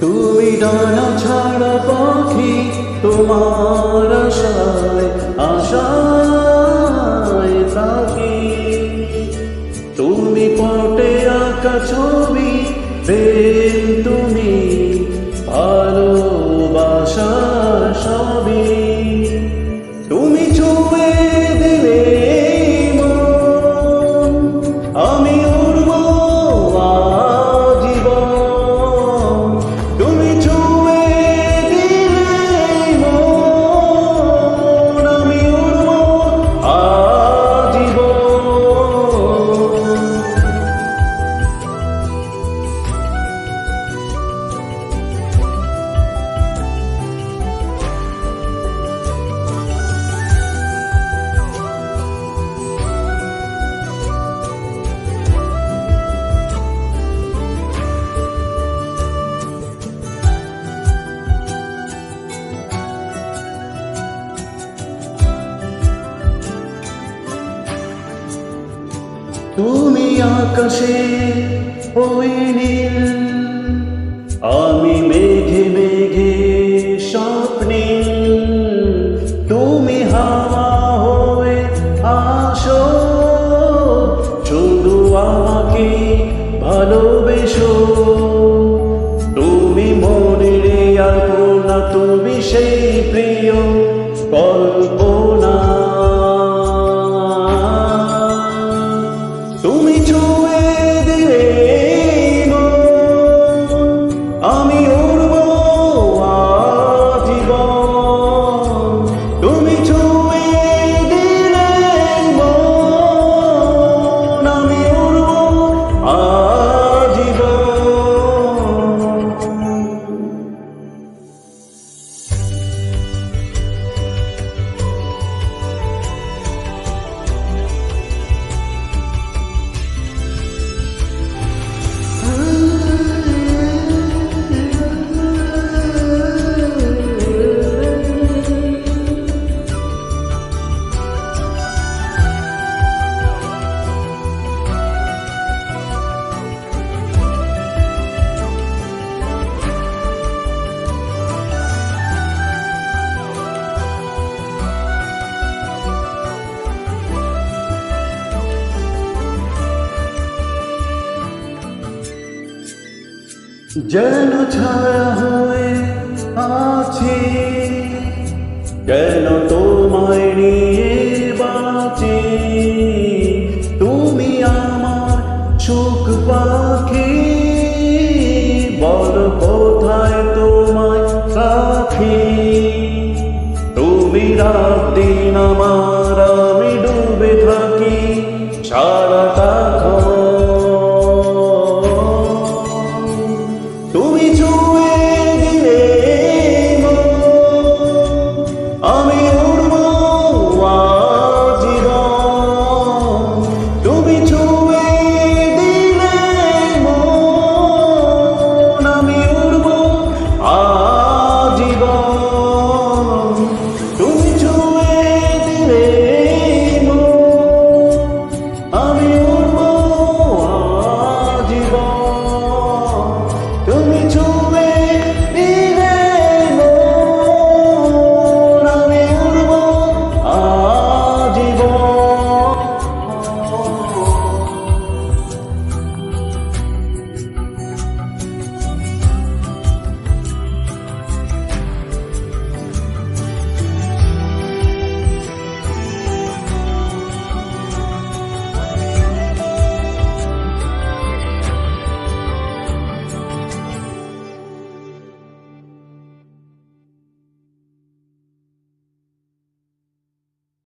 তুমি ডানা ছাড়া পাখি তোমার আশায় আশায় থাকি। তুমি পটে আঁকা ছবি প্রেম তুমি ভালোবাসার তুমি আকাশে ওই নীল। আমি মেঘে মেঘে স্বপ্নে। তুমি হাওয়া হয়ে আসো। শুধু আমাকে ভালোবেসো। তুমি মনের আর না তুমি সেই প্রিয় কল্পনা যেন ছায়া হয়ে আছি কেন তোমায় নিয়ে বাঁচি। তুমি আমার সুখ পাখি, বল কোথায় তোমায় সাথী তুমি রাত দিন আমার